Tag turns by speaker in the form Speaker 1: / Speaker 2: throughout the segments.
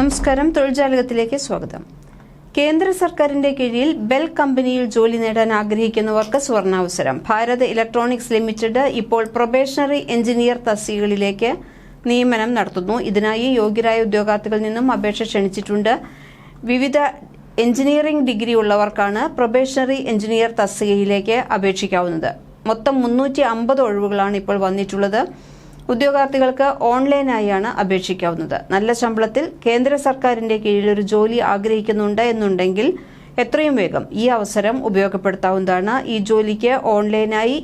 Speaker 1: നമസ്കാരം. തൊഴിൽജാലകത്തിലേക്ക് സ്വാഗതം. കേന്ദ്ര സർക്കാരിന്റെ കീഴിൽ ബെൽ കമ്പനിയിൽ ജോലി നേടാൻ ആഗ്രഹിക്കുന്നവർക്ക് സുവർണാവസരം. ഭാരത് ഇലക്ട്രോണിക്സ് ലിമിറ്റഡ് ഇപ്പോൾ പ്രൊബേഷണറി എഞ്ചിനീയർ തസ്തികകളിലേക്ക് നിയമനം നടത്തുന്നു. ഇതിനായി യോഗ്യരായ ഉദ്യോഗാർത്ഥികളിൽ നിന്നും അപേക്ഷ ക്ഷണിച്ചിട്ടുണ്ട്. വിവിധ എഞ്ചിനീയറിംഗ് ഡിഗ്രി ഉള്ളവർക്കാണ് പ്രൊബേഷണറി എഞ്ചിനീയർ തസ്തികയിലേക്ക് അപേക്ഷിക്കാവുന്നത്. മൊത്തം മുന്നൂറ്റി അമ്പത് ഒഴിവുകളാണ് ഇപ്പോൾ വന്നിട്ടുള്ളത്. ഉദ്യോഗാർത്ഥികൾക്ക് ഓൺലൈനായാണ് അപേക്ഷിക്കാവുന്നത്. നല്ല ശമ്പളത്തിൽ കേന്ദ്ര സർക്കാരിന്റെ കീഴിൽ ഒരു ജോലി ആഗ്രഹിക്കുന്നുണ്ട് എന്നുണ്ടെങ്കിൽ എത്രയും വേഗം ഈ അവസരം ഉപയോഗപ്പെടുത്താവുന്നതാണ്. ഈ ജോലിക്ക് ഓൺലൈനായി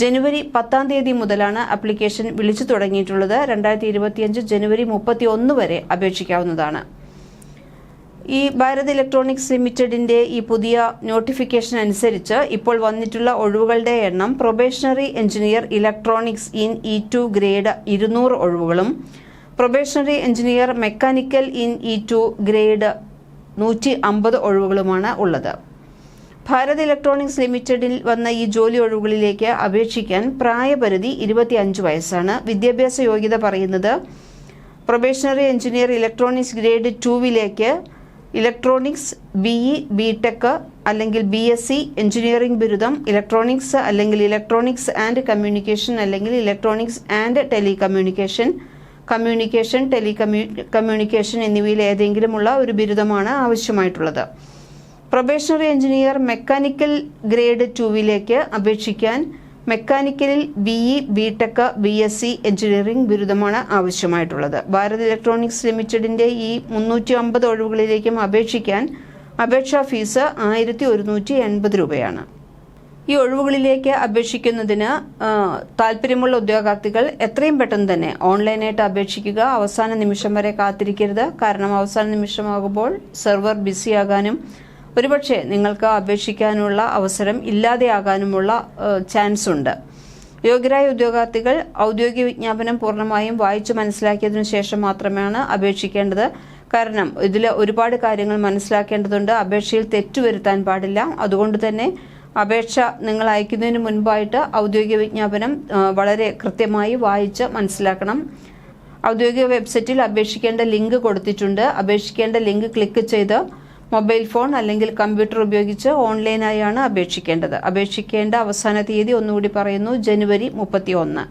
Speaker 1: ജനുവരി പത്താം തീയതി മുതലാണ് അപ്ലിക്കേഷൻ വിളിച്ചു തുടങ്ങിയിട്ടുള്ളത്. രണ്ടായിരത്തി ഇരുപത്തിയഞ്ച് ജനുവരി മുപ്പത്തി ഒന്ന് വരെ അപേക്ഷിക്കാവുന്നതാണ്. ഈ ഭാരത് ഇലക്ട്രോണിക്സ് ലിമിറ്റഡിന്റെ ഈ പുതിയ നോട്ടിഫിക്കേഷൻ അനുസരിച്ച് ഇപ്പോൾ വന്നിട്ടുള്ള ഒഴിവുകളുടെ എണ്ണം probationary engineer electronics in E two grade ഇരുന്നൂറ് ഒഴിവുകളും probationary engineer mechanical in E two grade നൂറ്റി അമ്പത് ഒഴിവുകളുമാണ് ഉള്ളത്. ഭാരത് ഇലക്ട്രോണിക്സ് ലിമിറ്റഡിൽ വന്ന ഈ ജോലി ഒഴിവുകളിലേക്ക് അപേക്ഷിക്കാൻ പ്രായപരിധി ഇരുപത്തിയഞ്ച് വയസ്സാണ്. വിദ്യാഭ്യാസ യോഗ്യത പറയുന്നത് probationary engineer electronics grade ടൂവിലേക്ക് electronics B E B tech അല്ലെങ്കിൽ ബി എസ് സി എഞ്ചിനീയറിംഗ് ബിരുദം ഇലക്ട്രോണിക്സ് അല്ലെങ്കിൽ ഇലക്ട്രോണിക്സ് ആൻഡ് കമ്മ്യൂണിക്കേഷൻ അല്ലെങ്കിൽ electronics and telecommunication communication ടെലികമ്മ്യൂ communication എന്നിവയിൽ ഏതെങ്കിലുമുള്ള ഒരു ബിരുദമാണ് ആവശ്യമായിട്ടുള്ളത്. പ്രൊബേഷണറി എഞ്ചിനീയർ മെക്കാനിക്കൽ ഗ്രേഡ് ടുവിലേക്ക് അപേക്ഷിക്കാൻ മെക്കാനിക്കലിൽ B E B tech B S C engineering ബിരുദമാണ് ആവശ്യമായിട്ടുള്ളത്. ഭാരത് ഇലക്ട്രോണിക്സ് ലിമിറ്റഡിന്റെ ഈ മുന്നൂറ്റി അമ്പത് ഒഴിവുകളിലേക്കും അപേക്ഷിക്കാൻ അപേക്ഷാ ഫീസ് ആയിരത്തി ഒരുന്നൂറ്റി എൺപത് രൂപയാണ്. ഈ ഒഴിവുകളിലേക്ക് അപേക്ഷിക്കുന്നതിന് താല്പര്യമുള്ള ഉദ്യോഗാർത്ഥികൾ എത്രയും പെട്ടെന്ന് തന്നെ ഓൺലൈനായിട്ട് അപേക്ഷിക്കുക. അവസാന നിമിഷം വരെ കാത്തിരിക്കരുത്. കാരണം അവസാന നിമിഷമാകുമ്പോൾ സെർവർ ബിസിയാകാനും ഒരുപക്ഷെ നിങ്ങൾക്ക് അപേക്ഷിക്കാനുള്ള അവസരം ഇല്ലാതെയാകാനുമുള്ള ചാൻസ് ഉണ്ട് യോഗ്യരായ ഉദ്യോഗാർത്ഥികൾ ഔദ്യോഗിക വിജ്ഞാപനം പൂർണമായും വായിച്ചു മനസ്സിലാക്കിയതിനു ശേഷം മാത്രമാണ് അപേക്ഷിക്കേണ്ടത്. കാരണം ഇതിൽ ഒരുപാട് കാര്യങ്ങൾ മനസ്സിലാക്കേണ്ടതുണ്ട്. അപേക്ഷയിൽ തെറ്റുവരുത്താൻ പാടില്ല. അതുകൊണ്ട് തന്നെ അപേക്ഷ നിങ്ങൾ അയക്കുന്നതിന് മുൻപായിട്ട് ഔദ്യോഗിക വിജ്ഞാപനം വളരെ കൃത്യമായി വായിച്ച് മനസ്സിലാക്കണം. ഔദ്യോഗിക വെബ്സൈറ്റിൽ അപേക്ഷിക്കേണ്ട ലിങ്ക് കൊടുത്തിട്ടുണ്ട്. അപേക്ഷിക്കേണ്ട ലിങ്ക് ക്ലിക്ക് ചെയ്ത് മൊബൈൽ ഫോൺ അല്ലെങ്കിൽ കമ്പ്യൂട്ടർ ഉപയോഗിച്ച് ഓൺലൈനായാണ് അപേക്ഷിക്കേണ്ടത്. അപേക്ഷിക്കേണ്ട അവസാന തീയതി ഒന്നുകൂടി പറയുന്നു ജനുവരി മുപ്പത്തി ഒന്ന്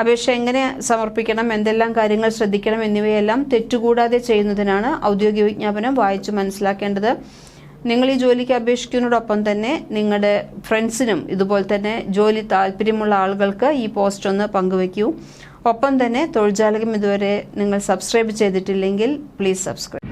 Speaker 1: അപേക്ഷ എങ്ങനെ സമർപ്പിക്കണം എന്തെല്ലാം കാര്യങ്ങൾ ശ്രദ്ധിക്കണം എന്നിവയെല്ലാം തെറ്റുകൂടാതെ ചെയ്യുന്നതിനാണ് ഔദ്യോഗിക വിജ്ഞാപനം വായിച്ചു മനസ്സിലാക്കേണ്ടത്. നിങ്ങൾ ഈ ജോലിക്ക് അപേക്ഷിക്കുന്നതോടൊപ്പം തന്നെ നിങ്ങളുടെ ഫ്രണ്ട്സിനും ഇതുപോലെ തന്നെ ജോലി താല്പര്യമുള്ള ആളുകൾക്ക് ഈ പോസ്റ്റ് ഒന്ന് പങ്കുവയ്ക്കൂ. ഒപ്പം തന്നെ തൊഴിൽജാലകം ഇതുവരെ നിങ്ങൾ സബ്സ്ക്രൈബ് ചെയ്തിട്ടില്ലെങ്കിൽ പ്ലീസ് സബ്സ്ക്രൈബ്.